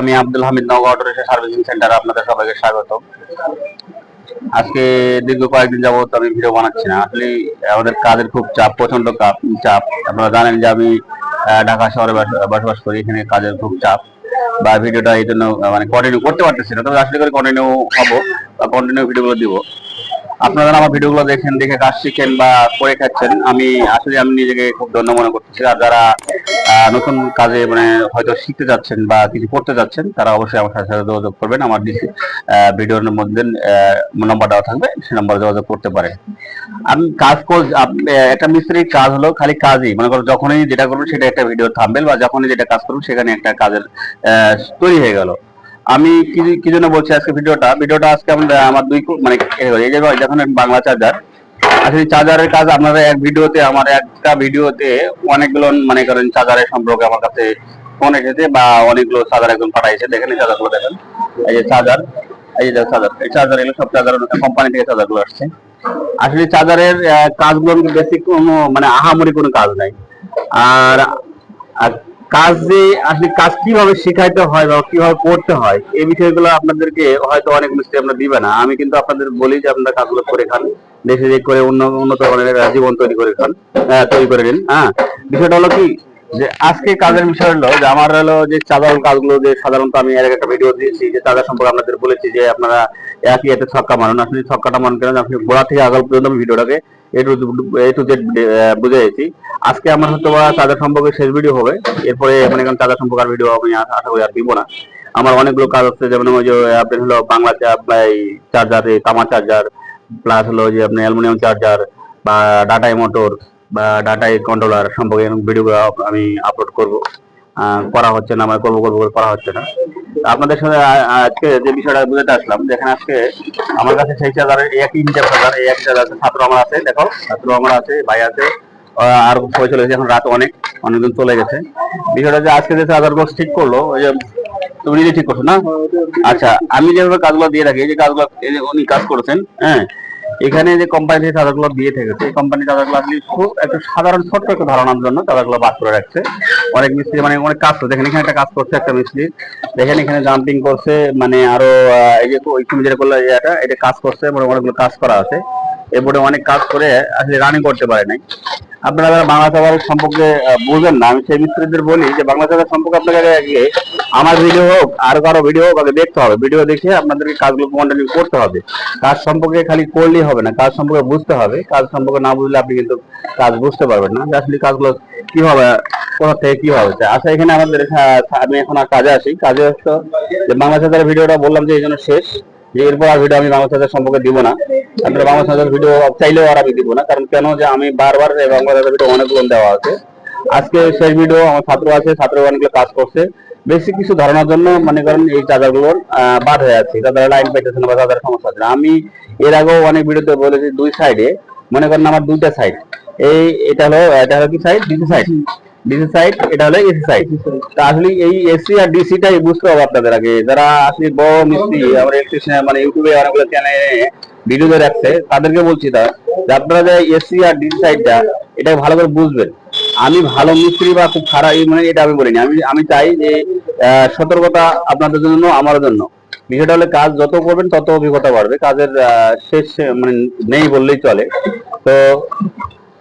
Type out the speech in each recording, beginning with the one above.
আমি Abdul Hamid Nagar auto rickshaw servicing centre আপনাদের সবাইকে স্বাগত আজকে দীর্ঘ কয়েকদিন যাবত আমি ভিডিও বানাচ্ছি না। আসলে আমাদের কাজের খুব চাপ প্রচণ্ড চাপ। আপনারা জানেন যে আমি ঢাকা শহরে বসবাস করি, এখানে কাজের খুব চাপ। বা ভিডিওটা এই জন্য মানে কন্টিনিউ করতে পারতেছি না। তবে আসলে করে কন্টিনিউ হব বা কন্টিনিউ ভিডিওগুলো দিব। আপনারা আমার ভিডিওগুলো দেখেন, দেখে কাজ শিখেন বা করে খাচ্ছেন, আমি আসলে আমি নিজেকে খুব ধন্য মনে করতেছি। আর যারা নতুন কাজে মানে হয়তো শিখতে যাচ্ছেন বা কিছু করতে যাচ্ছেন, তারা অবশ্যই আমার সাথে সাথে যোগাযোগ করবেন। আমার ভিডিওর মধ্যে নাম্বার দেওয়া থাকবে, সে নাম্বারে যোগাযোগ করতে পারেন আমি কাজ একটা মিস্ত্রির কাজ হলো খালি কাজই। মনে করো যখনই যেটা করবেন, সেটা একটা ভিডিও থামবেল বা যখনই যেটা কাজ করবেন, সেখানে একটা কাজের তৈরি হয়ে গেল। আমি কি কি জন্য বলছি আজকে ভিডিওটা? ভিডিওটা আজকে আমরা, আমার দুই মানে এই যে যখন বাংলা চার্জার আসলে চার্জারের কাজ আপনারা এক ভিডিওতে, আমার একটা ভিডিওতে অনেকগুলো মানে করেন চার্জারের সম্পর্কে আমার কাছে ফোন এসেছে বা অনেকগুলো চার্জার একজন পাঠাইছে। দেখেন এই চার্জারগুলো দেখেন। এই যে চার্জার, এই যে চার্জার, এই চার্জার এগুলো সব চার্জার কোম্পানি থেকে চার্জারগুলো আসছে। আসলে চার্জারের কাজগুলো বেশি কোনো মানে আহামরি কোনো কাজ নাই। আর কাজ আসলে কাজ কীভাবে শেখাইতে হয় বা কীভাবে করতে হয় এই বিষয়গুলো আপনাদেরকে হয়তো অনেক মিস্ত্রি আপনারা দিবে না। আমি কিন্তু আপনাদের বলি যে আপনারা কাজগুলো করে খান, দেশে যে করে উন্ন- উন্নত মানের জীবন তৈরি করে খান তৈরি করে নিন হ্যাঁ। বিষয়টা হলো কি, যে আজকে কাজের বিষয় হলো যে আমার হলো যে চাঁদার কাজগুলো যে সাধারণত আমি এর একটা ভিডিও দিয়েছি, যে চাঁদা সম্পর্কে আপনাদের বলেছি যে আপনারা একই এতে ছক্কা মারুন আপনি ছক্কাটা মান কেন আপনি গোড়া থেকে আগাল পর্যন্ত আমি ভিডিওটাকে এ টু জেড বুঝাইছি। আজকে আমার হয়তো বা চাঁদা সম্পর্কে শেষ ভিডিও হবে। এরপরে মানে এখন চাঁদা সম্পর্কে আর ভিডিও আমি আশা করি আর দিব না। আমার অনেকগুলো কাজ আছে, যেমন ওই যে আপনার হলো বাংলা চার্জার তামা চার্জার প্লাস হলো যে আপনি অ্যালুমিনিয়াম চার্জার বা ডাটাই মোটর বা ডাটাই কন্ট্রোলার সম্পর্কে ভিডিও আমি আপলোড করব। করা হচ্ছে না আমার করব করব করা হচ্ছে না। আপনাদের সাথে আজকে যে বিষয়টা বুঝাতে আসলাম, যেখানে আজকে আমার কাছে সেই চার্জারের একই ইঞ্চার চার্জার এই এক চার্জার ছাত্র আমার আছে, দেখো, ছাত্র আমার আছে, ভাই আছে আর হয়ে চলে গেছে, এখন রাত অনেক অনেকদিন চলে গেছে। বিষয়টা যে আজকে যে চার্জার বক্স ঠিক করল, ওই যে তুমি নিজে ঠিক করছ না? আচ্ছা আমি যেভাবে কাজগুলো দিয়ে রাখি যে কাজগুলো উনি কাজ করেছেন হ্যাঁ এখানে যে কোম্পানি থেকে চাঁদাগুলো দিয়ে থেকেছে, এই কোম্পানি চাঁদাগুলো আসলে খুব একটা সাধারণ ছোট্ট একটা ধারণার জন্য চাঁদাগুলো বাদ করে রাখছে। অনেক মিস্ত্রি মানে অনেক কাজ করছে। এখানে একটা কাজ করছে একটা মিস্ত্রি। দেখেন, এখানে জাম্পিং করছে মানে আরও এই যে ওই তুমি যেটা করলে এটা এটা কাজ করছে মানে অনেকগুলো কাজ করা আছে। এরপরে অনেক কাজ করে আসলে রানিং করতে পারে নাই। আপনারা যারা বাংলা চাঁদার সম্পর্কে বুঝেন না, আমি সেই মিস্ত্রিদের বলি যে বাংলা চাঁদার সম্পর্কে আপনাকে আগে আমার ভিডিও হোক, আর কারও ভিডিও হোক, আগে দেখতে হবে। ভিডিও দেখে আপনাদেরকে কাজগুলো কন্টিনিউ করতে হবে। কাজ সম্পর্কে খালি করলেই হবে না, কাজ সম্পর্কে বুঝতে হবে। কাজ সম্পর্কে না বুঝলে আপনি কিন্তু কাজ বুঝতে পারবেন না। যে আসলে কাজগুলো কীভাবে কোথা থেকে কি হবে। আচ্ছা এখানে আমাদের আমি এখন কাজে আসি। কাজে আসতো যে বাংলা চাঁদার ভিডিওটা বললাম যে এই জন্য শেষ। এরপর আর ভিডিও আমি বাংলা চাঁদার সম্পর্কে দিব না। আপনারা বাংলা চাঁদার ভিডিও চাইলেও আর আমি দিব না। কারণ কেন যে আমি বারবার বাংলা চাঁদার ভিডিও অনেকগুলো দেওয়া আছে। আজকে শেষ ভিডিও আমার ছাত্র আছে, ছাত্র অনেকগুলো কাজ করছে। বেশি কিছু ধারণার জন্য মনে করেন এই চার্জারগুলোর বাদ হয়ে আছে তাদের লাইন পাইতেছে না বা তাদের সমস্যা আছে আমি এর আগেও অনেক ভিডিওতে বলেছি দুই সাইডে মনে করেন আমার দুইটা সাইড এই, এটা হলো এটা হলো কি সাইড দুইটা সাইড ডিসি সাইড এটা হলো এসি সাইড তা আসলে এই এসি আর ডিসি টাই বুঝতে হবে আপনাদের আগে। যারা আসলে বড় মিস্ত্রি, আমরা ইলেকট্রিশিয়ান মানে ইউটিউবে অনেকগুলো চ্যানেলে ভিডিও রাখছে, তাদেরকে বলছি তা আপনারা যে এসি আর ডিসি সাইডটা এটা ভালো করে বুঝবেন। আমি ভালো মিস্ত্রি বা খুব খারাপ মানে এটা আমি বলিনি। আমি আমি চাই যে সতর্কতা আপনাদের জন্য, আমার জন্য। বিষয়টা হলে কাজ যত করবেন, তত অভিজ্ঞতা বাড়বে। কাজের শেষ মানে নেই বললেই চলে। তো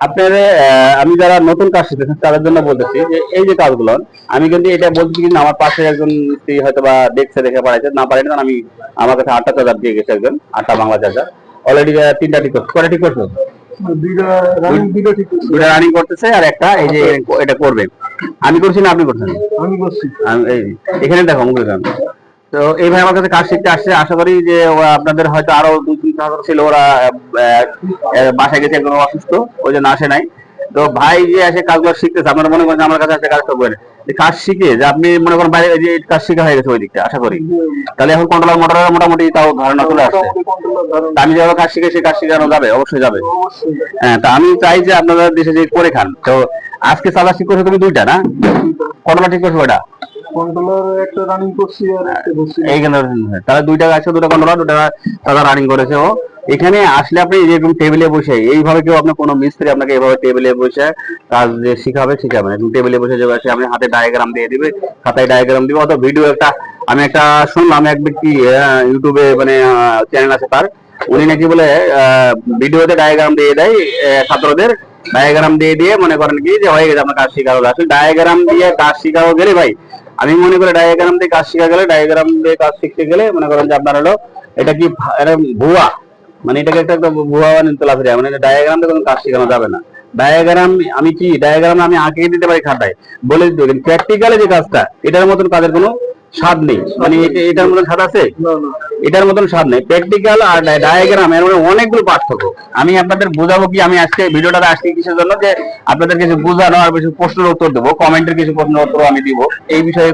আপনারা আমি যারা নতুন কাজ শিখতেছেন তাদের জন্য বলতেছি যে এই যে কাজগুলো আমি কিন্তু এটা বলছি কিন্তু আমার পাশে একজন মিস্ত্রি হয়তো বা দেখছে দেখে পাঠাইছে না পারেনি আমি আমার কাছে আটটা চার্জার দিয়ে গেছে একজন আটটা বাংলা চার্জার। অলরেডি তিনটা ঠিক করছে। কয়টা ঠিক করছ? দুইটা রানিং দুইটা ঠিক করছি। দুটা রানিং করতেছে আর একটা এই যে এটা করবে। আমি করছি না আপনি করছেন? আমি করছি। এখানে দেখো মুখে তো এই ভাই আমার কাছে কাজ শিখতে আসছে আশা করি যে আপনাদের হয়তো আরও দুই হাজার ছিল, ওরা বাসায় গেছে একদম অসুস্থ, ওই জন্য আসে নাই। তো ভাই যে এসে কাজগুলো শিখতেছে, আপনারা মনে করেন আমার কাছে একটা কাজ করবেন কাজ শিখে, যে আপনি মনে করেন বাইরে যে কাজ শিখা হয়ে গেছে ওই দিকটা আশা করি। তাহলে এখন কন্ট্রোলার মোটরের মোটামুটি তাও ধারণা চলে আসছে। কন্ট্রোলার আমি যেভাবে কাজ শিখে সেই কাজ শিখানো যাবে, অবশ্যই যাবে। হ্যাঁ তা আমি চাই যে আপনারা দেশে যে করে খান। তো আজকে চাঁদা ঠিক করছ তুমি দুইটা না? কতটা ঠিক করছ ওটা রানিং করছি আর একটা করছি এইখানে তাহলে দুইটা আছে, দুটো কন্ট্রোলার দুটা তারা রানিং করেছে, ও। এখানে আসলে আপনি যেরকম টেবিলে বসে, এইভাবে কেউ আপনার কোনো মিস্ত্রি আপনাকে এভাবে টেবিলে বসে কাজ যে শিখাবে শিখাবে না। টেবিলে বসে যে বসে আপনি হাতে ডায়াগ্রাম দিয়ে দিবে খাতায় ডায়াগ্রাম দিবে, অথবা ভিডিও একটা, আমি একটা শুনলাম এক ব্যক্তি ইউটিউবে মানে চ্যানেল আছে তার, উনি নাকি বলে ভিডিওতে ডায়াগ্রাম দিয়ে দেয় ছাত্রদের ডায়াগ্রাম দিয়ে দিয়ে মনে করেন কি যে, হয়ে গেছে আপনার কাজ শেখা আসলে ডায়াগ্রাম দিয়ে কাজ শেখাও গেলে ভাই আমি মনে করি ডায়াগ্রাম দিয়ে কাজ শেখা গেলে ডায়াগ্রাম দিয়ে কাজ শিখতে গেলে মনে করেন যে আপনার হলো এটা কি ভুয়া। মানে এটাকে একটা ভুয়া মানে তোলা ফিরে মানে ডায়াগ্রাম দিয়ে কোনো কাজ শেখানো যাবে না। ডায়াগ্রাম আমি কি? ডায়াগ্রাম আমি আঁকিয়ে দিতে পারি খাটায় বলে দিতে পারি। প্র্যাকটিক্যালে যে কাজটা, এটার মতন কাজের কোনো স্বাদ নেই। মানে এটার মতন স্বাদ আছে? এটার মতন স্বাদ নেই। প্র্যাকটিক্যাল আর ডায়াগ্রাম এর মধ্যে অনেকগুলো পার্থক্য। আমি আপনাদের বোঝাবো কি? আমি আজকে ভিডিওটা আসছি কিসের জন্য? যে আপনাদের কিছু বোঝানো আর কিছু প্রশ্নের উত্তর দেবো। কমেন্টের কিছু প্রশ্নের উত্তর আমি দিব। এই বিষয়ে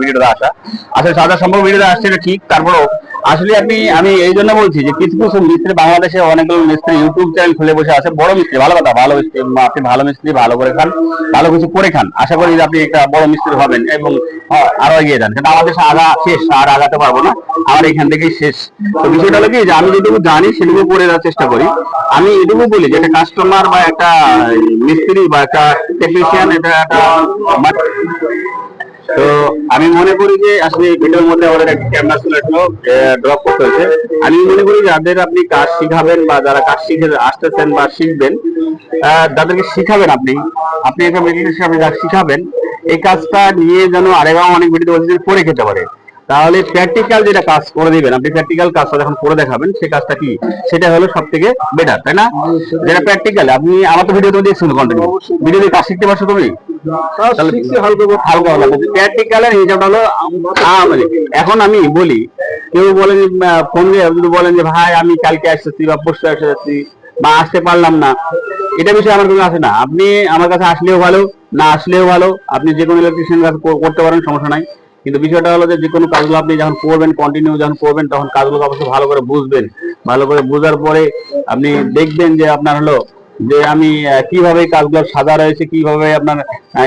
ভিডিওটা আসা। আসলে সাদা সম্ভব ভিডিওটা আসছে এটা ঠিক। তারপরেও আসলে আপনি, আমি এই জন্য বলছি যে কিছু কিছু মিস্ত্রি বাংলাদেশে অনেকগুলো মিস্ত্রি ইউটিউব চ্যানেল খুলে বসে আছে। বড় মিস্ত্রি, ভালো কথা, ভালো মিস্ত্রি আপনি ভালো মিস্ত্রি, ভালো করে খান, ভালো কিছু করে খান। আশা করি আপনি একটা বড় মিস্ত্রি হবেন এবং আরও এগিয়ে যান। কিন্তু আমাদের আগা শেষ, আর আগাতে পারব না। আমার এখান থেকেই শেষ। তো বিষয়টা হলো কি যে আমি যেটুকু জানি, সেটুকু করে দেওয়ার চেষ্টা করি। আমি এটুকু বলি যে একটা কাস্টমার বা একটা মিস্ত্রি বা একটা টেকনিশিয়ান এটা একটা তো আমি মনে করি যে আসলে ভিডিওর মধ্যে আমাদের একটা ক্যামেরা ছিল ড্রপ করতে হয়েছে। আমি মনে করি যাদের আপনি কাজ শিখাবেন বা যারা কাজ শিখে আসতেছেন বা শিখবেন তাদেরকে শিখাবেন আপনি। আপনি একটা মেডিকেল হিসাবে যা শিখাবেন। এই কাজটা নিয়ে যেন আরেগাও অনেক ভিডিও বলছে করে খেতে পারে। তাহলে প্র্যাকটিক্যাল যেটা কাজ করে দিবেন, আপনি প্র্যাকটিক্যাল কাজটা যখন করে দেখাবেন সেই কাজটা কি? সেটা হলো সব থেকে বেটার তাই না? যেটা প্র্যাকটিক্যাল আপনি আমার তো ভিডিও তুমি দেখছ কন্টিনিউ ভিডিও দিয়ে কাজ শিখতে পারছ তুমি? হালকা হিসাবটা হলো এখন আমি বলি কেউ বলেন ফোন দিয়ে বলেন যে ভাই আমি কালকে আসতেছি বা পরশু আসতে যাচ্ছি বা আসতে পারলাম না। এটা বিষয়ে আমার কোনো আসে না। আপনি আমার কাছে আসলেও ভালো না আসলেও ভালো। আপনি যে কোনো ইলেকট্রিশিয়ান কাজ করতে পারেন সমস্যা নাই। কিন্তু বিষয়টা হলো যে যে কোনো কাজগুলো আপনি যখন করবেন কন্টিনিউ যখন করবেন তখন কাজগুলো অবশ্যই ভালো করে বুঝবেন। ভালো করে বোঝার পরে আপনি দেখবেন যে আপনার হলো যে আমি কীভাবে কাজগুলো সাজা রয়েছে, কীভাবে আপনার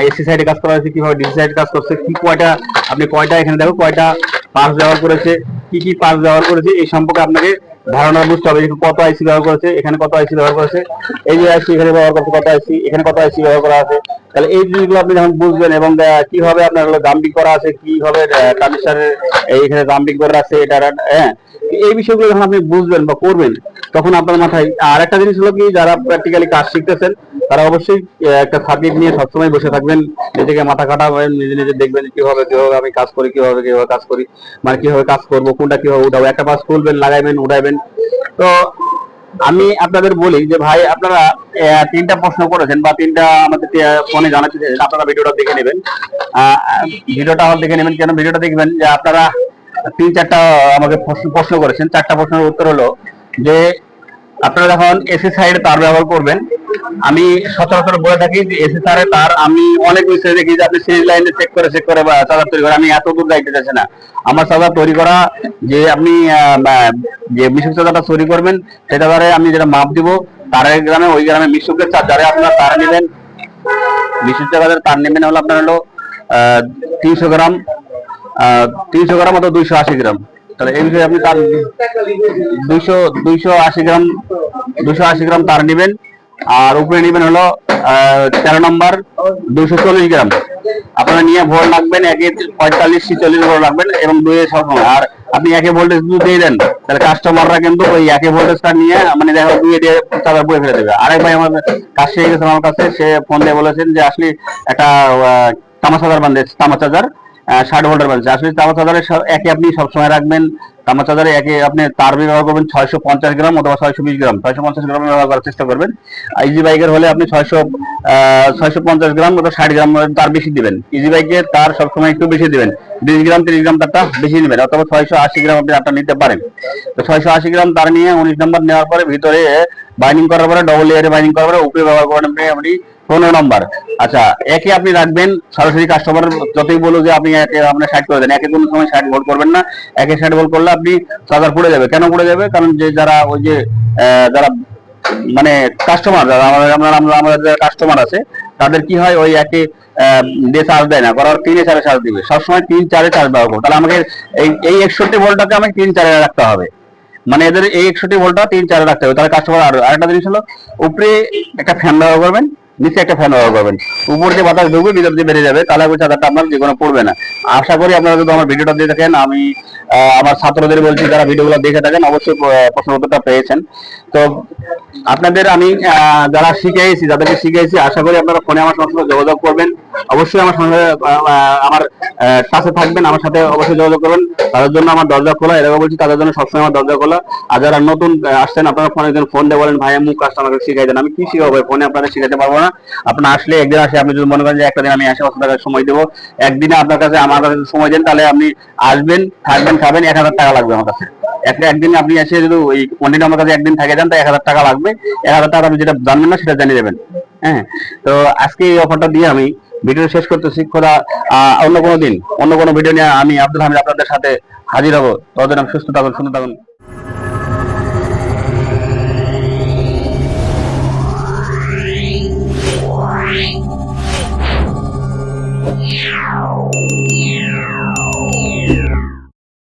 এসি সাইডে কাজ করা হয়েছে, কীভাবে ডিসি সাইডে কাজ করছে, কি কয়টা, আপনি কয়টা এখানে দেখো, কয়টা পার্স ব্যবহার করেছে, কি কি পার্স ব্যবহার করেছে, এই সম্পর্কে আপনাকে ধারণা বুঝতে হবে কত আইসি ব্যবহার করেছে, এখানে কত আইসি ব্যবহার করেছে, এই যে আইসি এখানে ব্যবহার করছে, কত আইসি এখানে কত আইসি ব্যবহার করা আছে, তাহলে এই জিনিসগুলো আপনি যখন বুঝবেন এবং কীভাবে আপনার জাম্পিং করা আছে, কীভাবে ট্রানজিস্টারের এইখানে জাম্পিং করে আছে এটা হ্যাঁ এই বিষয়গুলো যখন আপনি বুঝবেন বা করবেন, তখন আপনার মাথায়, আর একটা জিনিস হলো কি, যারা প্র্যাকটিক্যালি কাজ শিখতেছেন, তারা অবশ্যই একটা সাবজেক্ট নিয়ে সবসময় বসে থাকবেন, নিজেকে মাথা কাটাবেন নিজে নিজে দেখবেন কীভাবে কীভাবে আমি কাজ করি, কীভাবে কীভাবে কাজ করি মানে কীভাবে কাজ করব, কোনটা কীভাবে উঠাবো, একটা পাস খুলবেন, লাগাইবেন, উঠাইবেন। তো আমি আপনাদের বলি যে, ভাই, আপনারা তিনটা প্রশ্ন করেছেন বা তিনটা আমাদের ফোনে যে আপনারা ভিডিওটা দেখে নেবেন। ভিডিওটা দেখে নেবেন, কেন ভিডিওটা দেখবেন? যে আপনারা তিন চারটা, আমাকে প্রশ্ন করেছেন। চারটা প্রশ্নের উত্তর হলো যে, আপনারা যখন এসি সাইডে তার ব্যবহার করবেন, আমি সচরাচর বলে থাকি যে, এসি সাইডে তার, আমি অনেক বিষয় দেখি যে, আপনি সিরিজ লাইনে চেক করে চেক করে চার্জার তৈরি করে, আমি এত দূর যাইতে চাইছি না। আমার চার্জার তৈরি করা, যে আপনি যে মিশুক চার্জারটা তৈরি করবেন, সেটা দ্বারা আমি যেটা মাপ দিব তারের গ্রামে, ওই গ্রামে মিশুকের চার্জারে আপনারা তার নেবেন। মিশুক চার্জারের তার নেবেন হলো আপনার হলো তিনশো গ্রাম। তিনশো গ্রাম অথবা দুইশো আশি গ্রাম। তাহলে এই বিষয়ে আপনি তার দুইশো দুইশো আশি গ্রাম দুইশো আশি গ্রাম তার নেবেন। আর উপরে নেবেন হলো তেরো নম্বর দুইশো চল্লিশ গ্রাম। আপনারা নিয়ে ভোল্ট রাখবেন একে পঁয়তাল্লিশ ছিচল্লিশ ভোল্ট রাখবেন এবং দুইয়ে সবসময় আর আপনি একে ভোল্টেজ দুধ দিয়ে দেন তাহলে কাস্টমাররা কিন্তু ওই একে ভোল্টেজটা নিয়ে মানে দেখো দুইয়ে দিয়ে চার্জার পুড়ে ফেলে দেবে। আরেক ভাই আমার কাজ শিখে গেছেন আমার কাছে সে ফোন দিয়ে বলেছেন যে আসলে একটা আহ, তামা চার্জার বান্ধে তামা চার্জার ষাট ভোল্টের বাজছে আসলে তামা চার্জারে একে আপনি সবসময় রাখবেন। তামা চার্জারে একে আপনি তার ব্যবহার করবেন ছয়শো পঞ্চাশ গ্রাম অথবা ছয়শো বিশ গ্রাম। ছয়শো পঞ্চাশ গ্রাম ব্যবহার করার চেষ্টা করবেন। ইজি বাইকের হলে আপনি ছয়শো ছয়শো পঞ্চাশ গ্রাম অথবা ষাট গ্রাম তার বেশি দিবেন। ইজি বাইকে তার সবসময় একটু বেশি দিবেন। বিশ গ্রাম, তিরিশ গ্রাম তারটা বেশি নেবেন অথবা ছয়শো আশি গ্রাম আপনি তারটা নিতে পারেন। তো ছয়শো আশি গ্রাম তার নিয়ে উনিশ নম্বর নেওয়ার পরে ভিতরে বাইন্ডিং করার পরে ডবল লেয়ারে বাইন্ডিং করার পরে উপরে ব্যবহার করেন আপনি পনেরো নম্বর। আচ্ছা একে আপনি রাখবেন, সরাসরি কাস্টমার যতই বলো যে আপনি একে আপনার সাইড করে দেন। একে কোনো সময় সাইড ভোট করবেন না। একে সাইড ভোট করলে আপনি চার্জার পড়ে যাবে। কেন পড়ে যাবে? কারণ যে যারা ওই যে যারা মানে কাস্টমার আমাদের আমরা আমরা আমাদের যারা কাস্টমার আছে, তাদের কি হয়? ওই একই দিয়ে চার্জ দেয় না। করার তিনে চারে চার্জ দিবে। সবসময় তিন চারে চার্জ ব্যবহার করব। তাহলে আমাকে এই এই একষট্টি ভোল্টটাকে আমাকে তিন চারে রাখতে হবে। মানে এদের এই একষট্টি ভোল্টটা তিন চারে রাখতে হবে। তাহলে কাস্টমার আর আরেকটা জিনিস হলো, উপরে একটা ফ্যান ব্যবহার করবেন। নিচে একটা ফ্যান ব্যবহার করবেন। উপর দিয়ে বাতাস ঢুকবে, ভিতর দিয়ে বেড়ে যাবে। তাহলে ওই আপনার যে কোনো পড়বে না। আশা করি আপনারা যদি আমার ভিডিওটা দিয়ে থাকেন, আমি আমার ছাত্রদের বলছি, যারা ভিডিওগুলো দেখে থাকেন, অবশ্যই প্রশ্ন উত্তরটা পেয়েছেন। তো আপনাদের আমি যারা শিখেছি, যাদেরকে শিখেছি, আশা করি আপনারা ফোনে আমার সঙ্গে যোগাযোগ করবেন। অবশ্যই আমার সঙ্গে আমার কাছে থাকবেন, আমার সাথে অবশ্যই যোগাযোগ করবেন। তাদের জন্য আমার দরজা খোলা এরকম বলছি, তাদের জন্য সবসময় আমার দরজা খোলা। আর যারা নতুন আসছেন, আপনারা ফোনে একজন ফোন দিয়ে বলেন ভাই আমি কাজটা আমাকে শিখাই দেন। আমি কি শিখাবো? ফোনে আপনাদের শিখাতে পারব না। আপনার আসলে একদিন আসে, আপনি যদি মনে করেন যে একটা দিন আমি আসে আপনার সময় দেবো, একদিনে আপনার কাছে আমার কাছে সময় দেন তাহলে আপনি আসবেন থাকবেন খাবেন এক হাজার টাকা লাগবে আমার কাছে। একটা একদিন আপনি এসে যদি ওই কন্টিনিউ আমার কাছে একদিন থাকে যান তো এক হাজার টাকা লাগবে। এক হাজার টাকা আপনি যেটা জানবেন না সেটা জানিয়ে দেবেন। হ্যাঁ? তো আজকে এই অফারটা দিয়ে আমি ভিডিও শেষ করতেছি। আহ, অন্য কোনো দিন অন্য কোনো ভিডিও নিয়ে আমি আব্দুল হামিদ আপনাদের সাথে হাজির হব। ততদিন সুস্থ থাকুন সুন্দর থাকুন.